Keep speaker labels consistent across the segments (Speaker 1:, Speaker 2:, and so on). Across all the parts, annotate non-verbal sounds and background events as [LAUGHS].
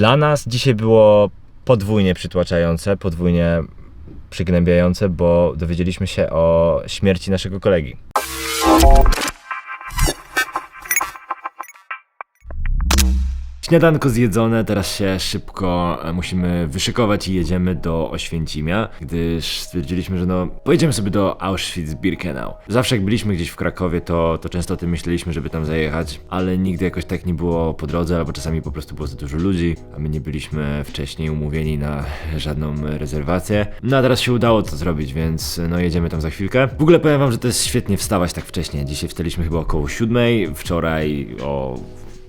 Speaker 1: Dla nas dzisiaj było podwójnie przytłaczające, podwójnie przygnębiające, bo dowiedzieliśmy się o śmierci naszego kolegi. Śniadanko zjedzone, teraz się szybko e, musimy wyszykować i jedziemy do Oświęcimia, gdyż stwierdziliśmy, że no pojedziemy sobie do Auschwitz-Birkenau. Zawsze jak byliśmy gdzieś w Krakowie, to, to często o tym myśleliśmy, żeby tam zajechać, ale nigdy jakoś tak nie było po drodze, albo czasami po prostu było za dużo ludzi, a my nie byliśmy wcześniej umówieni na żadną rezerwację. No a teraz się udało to zrobić, więc no jedziemy tam za chwilkę. W ogóle powiem wam, że to jest świetnie wstawać tak wcześnie. Dzisiaj wstaliśmy chyba około siódmej, wczoraj o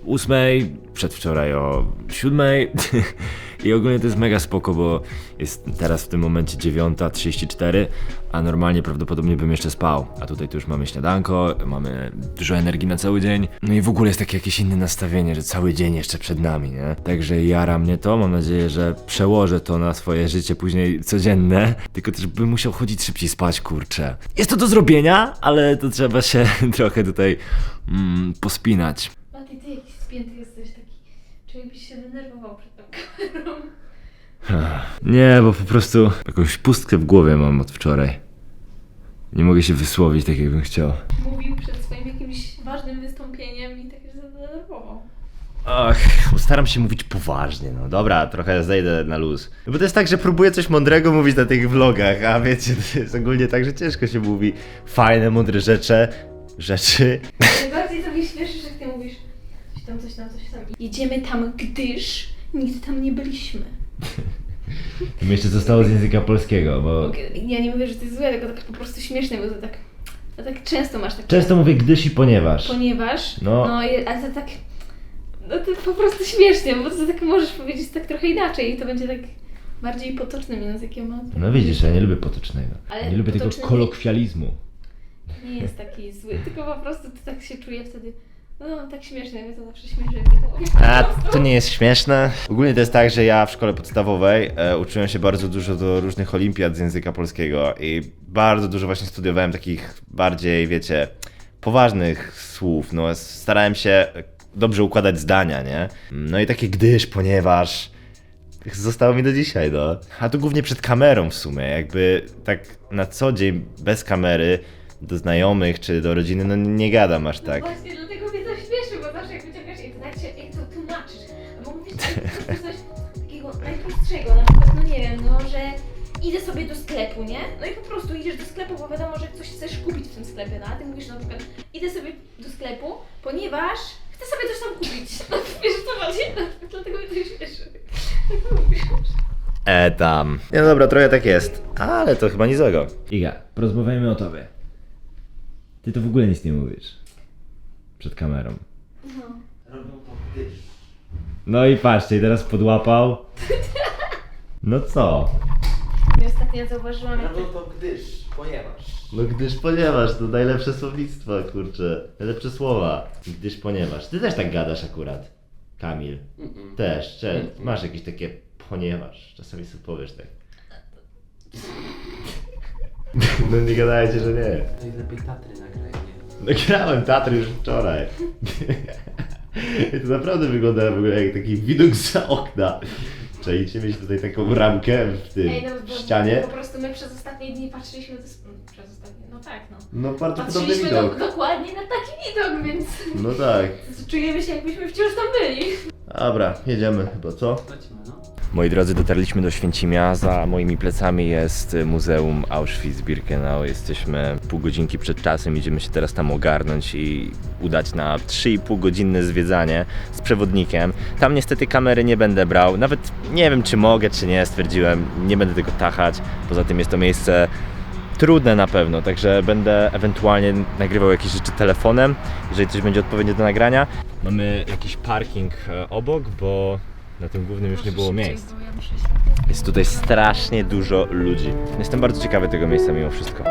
Speaker 1: ósmej, przedwczoraj o siódmej [LAUGHS] i ogólnie to jest mega spoko, bo jest teraz w tym momencie 9.34, a normalnie prawdopodobnie bym jeszcze spał. A tutaj tu już mamy śniadanko, mamy dużo energii na cały dzień, no i w ogóle jest takie jakieś inne nastawienie, że cały dzień jeszcze przed nami, nie? Także jara mnie to, mam nadzieję, że przełożę to na swoje życie później codzienne, tylko też bym musiał chodzić szybciej spać, kurczę. Jest to do zrobienia, ale to trzeba się [LAUGHS] trochę tutaj mm, pospinać.
Speaker 2: Mati, ty jakiś spięty jesteś taki. Czy byś się denerwował przed tą kamerą?
Speaker 1: Nie, bo po prostu jakąś pustkę w głowie mam od wczoraj. Nie mogę się wysłowić tak, jakbym chciał.
Speaker 2: Mówił przed swoim jakimś ważnym wystąpieniem i tak się zdenerwował.
Speaker 1: Ach, staram się mówić poważnie, no dobra, trochę zejdę na luz. Bo to jest tak, że próbuję coś mądrego mówić na tych vlogach, a wiecie, to jest ogólnie tak, że ciężko się mówi fajne, mądre rzeczy, rzeczy.
Speaker 2: Najbardziej to mnie śmieszy, że ty mówisz coś tam, coś tam, coś tam. Jedziemy tam, gdyż nigdy tam nie byliśmy.
Speaker 1: To mi jeszcze zostało z języka polskiego, bo
Speaker 2: Ja nie mówię, że to jest złe, tylko tak po prostu śmieszne, bo to tak, to tak często masz tak.
Speaker 1: często mówię gdyż i ponieważ.
Speaker 2: Ponieważ,
Speaker 1: No.
Speaker 2: no, i- ale to tak, no to po prostu śmiesznie, bo to tak możesz powiedzieć tak trochę inaczej i to będzie tak bardziej potocznym językiem. a-
Speaker 1: No widzisz, ja nie lubię potocznego.
Speaker 2: Ale
Speaker 1: nie lubię tego
Speaker 2: potoczny-
Speaker 1: kolokwializmu.
Speaker 2: nie jest taki zły, tylko po prostu to tak się czuje wtedy, no tak śmiesznie, mnie to zawsze śmieszy, jak to.
Speaker 1: A to nie jest śmieszne. Ogólnie to jest tak, że ja w szkole podstawowej e, uczyłem się bardzo dużo do różnych olimpiad z języka polskiego i bardzo dużo właśnie studiowałem takich bardziej, wiecie, poważnych słów. No, starałem się dobrze układać zdania, nie? No i takie gdyż, ponieważ zostało mi do dzisiaj, no. A to głównie przed kamerą w sumie, jakby tak na co dzień bez kamery do znajomych czy do rodziny, no nie gadam aż tak.
Speaker 2: Właśnie dlatego idę sobie do sklepu, nie? No i po prostu idziesz do sklepu, bo wiadomo, że coś chcesz kupić w tym sklepie, no a ty mówisz na przykład, idę sobie do sklepu, ponieważ chcę sobie coś tam kupić. [LAUGHS] No wiesz co chodzi? Dlatego mnie to śmieszy. Tak mówisz.
Speaker 1: E tam. Nie no dobra, trochę tak jest. Ale to chyba nic złego. Iga, porozmawiajmy o tobie. Ty to w ogóle nic nie mówisz. Przed kamerą.
Speaker 2: No.
Speaker 3: Robią to gdyż.
Speaker 1: No i patrzcie, i teraz podłapał. No co?
Speaker 2: I ostatnio zauważyłam, jak
Speaker 3: Robią to gdyż, ponieważ.
Speaker 1: No gdyż ponieważ, to najlepsze słownictwo, kurczę. Najlepsze słowa. Gdyż ponieważ. Ty też tak gadasz akurat. Kamil.
Speaker 3: Mm-mm.
Speaker 1: Też, cze- masz jakieś takie ponieważ. Czasami sobie powiesz tak. [LAUGHS] No nie gadajcie, że nie.
Speaker 3: To i lepiej Tatry nagraj, nie?
Speaker 1: Nagrałem Tatry już wczoraj. I [LAUGHS] to naprawdę wygląda w ogóle jak taki widok za okna. Czajcie mieć tutaj taką ramkę w tym
Speaker 2: Ej, no, bo,
Speaker 1: ścianie.
Speaker 2: Po prostu my przez ostatnie dni patrzyliśmy, do... przez ostatnie, no tak, no.
Speaker 1: No bardzo podobny
Speaker 2: Patrzyliśmy do,
Speaker 1: widok.
Speaker 2: dokładnie na taki widok, więc
Speaker 1: No tak.
Speaker 2: czujemy się jakbyśmy wciąż tam byli.
Speaker 1: Dobra, jedziemy chyba, co?
Speaker 3: Chodźmy, no.
Speaker 1: Moi drodzy, dotarliśmy do Święcimia. Za moimi plecami jest Muzeum Auschwitz-Birkenau. Jesteśmy pół godzinki przed czasem. Idziemy się teraz tam ogarnąć i udać na 3,5 godzinne zwiedzanie z przewodnikiem. Tam niestety kamery nie będę brał. Nawet nie wiem, czy mogę, czy nie. Stwierdziłem, nie będę tego tachać. Poza tym jest to miejsce trudne na pewno, także będę ewentualnie nagrywał jakieś rzeczy telefonem, jeżeli coś będzie odpowiednie do nagrania. Mamy jakiś parking e, obok, bo na tym głównym już nie było miejsc. Jest tutaj strasznie dużo ludzi. Jestem bardzo ciekawy tego miejsca mimo wszystko.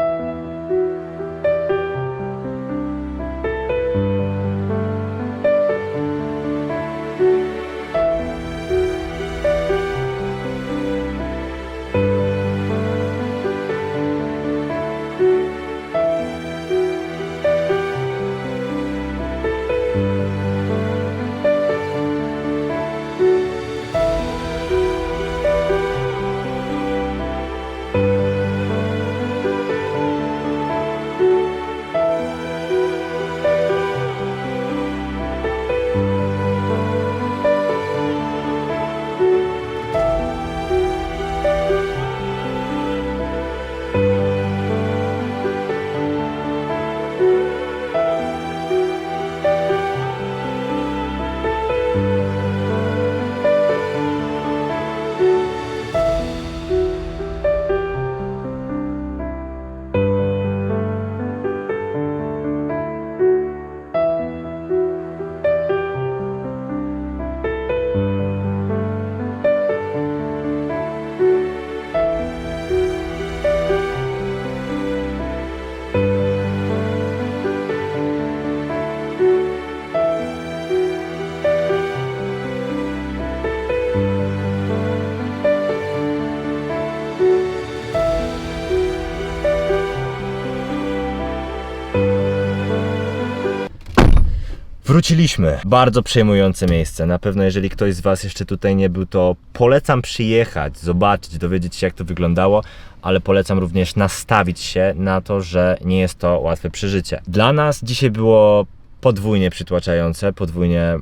Speaker 1: Wróciliśmy. Bardzo przejmujące miejsce. Na pewno, jeżeli ktoś z Was jeszcze tutaj nie był, to polecam przyjechać, zobaczyć, dowiedzieć się, jak to wyglądało, ale polecam również nastawić się na to, że nie jest to łatwe przeżycie. Dla nas dzisiaj było podwójnie przytłaczające, podwójnie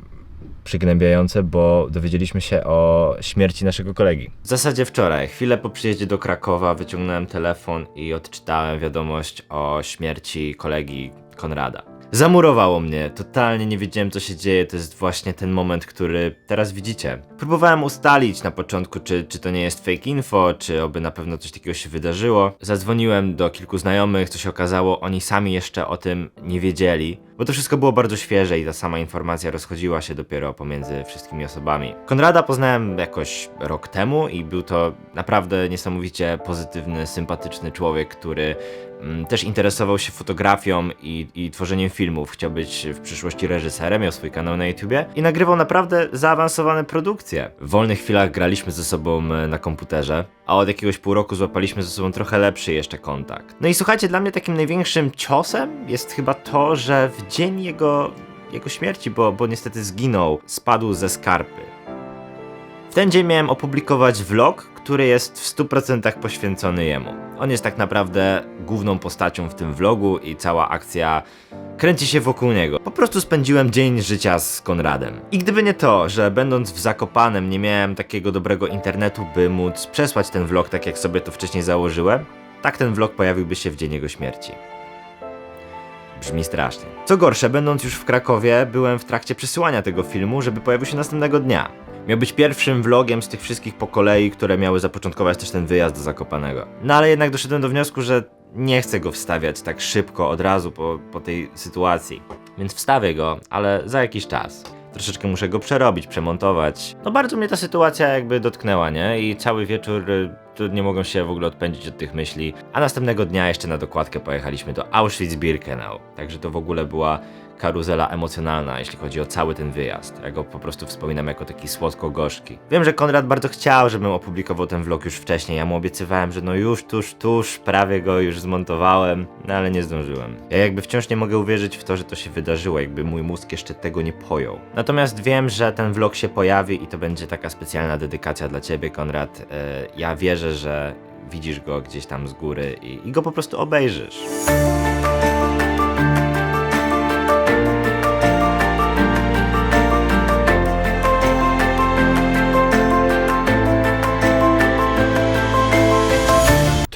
Speaker 1: przygnębiające, bo dowiedzieliśmy się o śmierci naszego kolegi. W zasadzie wczoraj, chwilę po przyjeździe do Krakowa, wyciągnąłem telefon i odczytałem wiadomość o śmierci kolegi Konrada. Zamurowało mnie, totalnie nie wiedziałem co się dzieje, to jest właśnie ten moment, który teraz widzicie. Próbowałem ustalić na początku, czy, czy to nie jest fake info, czy oby na pewno coś takiego się wydarzyło. Zadzwoniłem do kilku znajomych, co się okazało, oni sami jeszcze o tym nie wiedzieli, bo to wszystko było bardzo świeże i ta sama informacja rozchodziła się dopiero pomiędzy wszystkimi osobami. Konrada poznałem jakoś rok temu i był to naprawdę niesamowicie pozytywny, sympatyczny człowiek, który też interesował się fotografią i, i tworzeniem filmów. Chciał być w przyszłości reżyserem, miał swój kanał na YouTubie i nagrywał naprawdę zaawansowane produkcje. W wolnych chwilach graliśmy ze sobą e, na komputerze, a od jakiegoś pół roku złapaliśmy ze sobą trochę lepszy jeszcze kontakt. No i słuchajcie, dla mnie takim największym ciosem jest chyba to, że w dzień jego, jego śmierci, bo, bo niestety zginął, spadł ze skarpy. W ten dzień miałem opublikować vlog, który jest w 100% poświęcony jemu. On jest tak naprawdę główną postacią w tym vlogu i cała akcja kręci się wokół niego. Po prostu spędziłem dzień życia z Konradem. I gdyby nie to, że będąc w Zakopanem nie miałem takiego dobrego internetu, by móc przesłać ten vlog tak jak sobie to wcześniej założyłem, tak ten vlog pojawiłby się w dzień jego śmierci. Brzmi strasznie. Co gorsze, będąc już w Krakowie, byłem w trakcie przesyłania tego filmu, żeby pojawił się następnego dnia. Miał być pierwszym vlogiem z tych wszystkich po kolei, które miały zapoczątkować też ten wyjazd do Zakopanego. No ale jednak doszedłem do wniosku, że nie chcę go wstawiać tak szybko, od razu po, po tej sytuacji. Więc wstawię go, ale za jakiś czas. Troszeczkę muszę go przerobić, przemontować. No bardzo mnie ta sytuacja jakby dotknęła, nie? I cały wieczór y, tu nie mogą się w ogóle odpędzić od tych myśli. A następnego dnia jeszcze na dokładkę pojechaliśmy do Auschwitz-Birkenau. Także to w ogóle była karuzela emocjonalna, jeśli chodzi o cały ten wyjazd. Ja go po prostu wspominam jako taki słodko-gorzki. Wiem, że Konrad bardzo chciał, żebym opublikował ten vlog już wcześniej. Ja mu obiecywałem, że no już, tuż, tuż, prawie go już zmontowałem, no ale nie zdążyłem. Ja jakby wciąż nie mogę uwierzyć w to, że to się wydarzyło, jakby mój mózg jeszcze tego nie pojął. Natomiast wiem, że ten vlog się pojawi i to będzie taka specjalna dedykacja dla ciebie, Konrad. E, Ja wierzę, że widzisz go gdzieś tam z góry i, i go po prostu obejrzysz.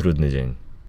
Speaker 1: Trudny dzień.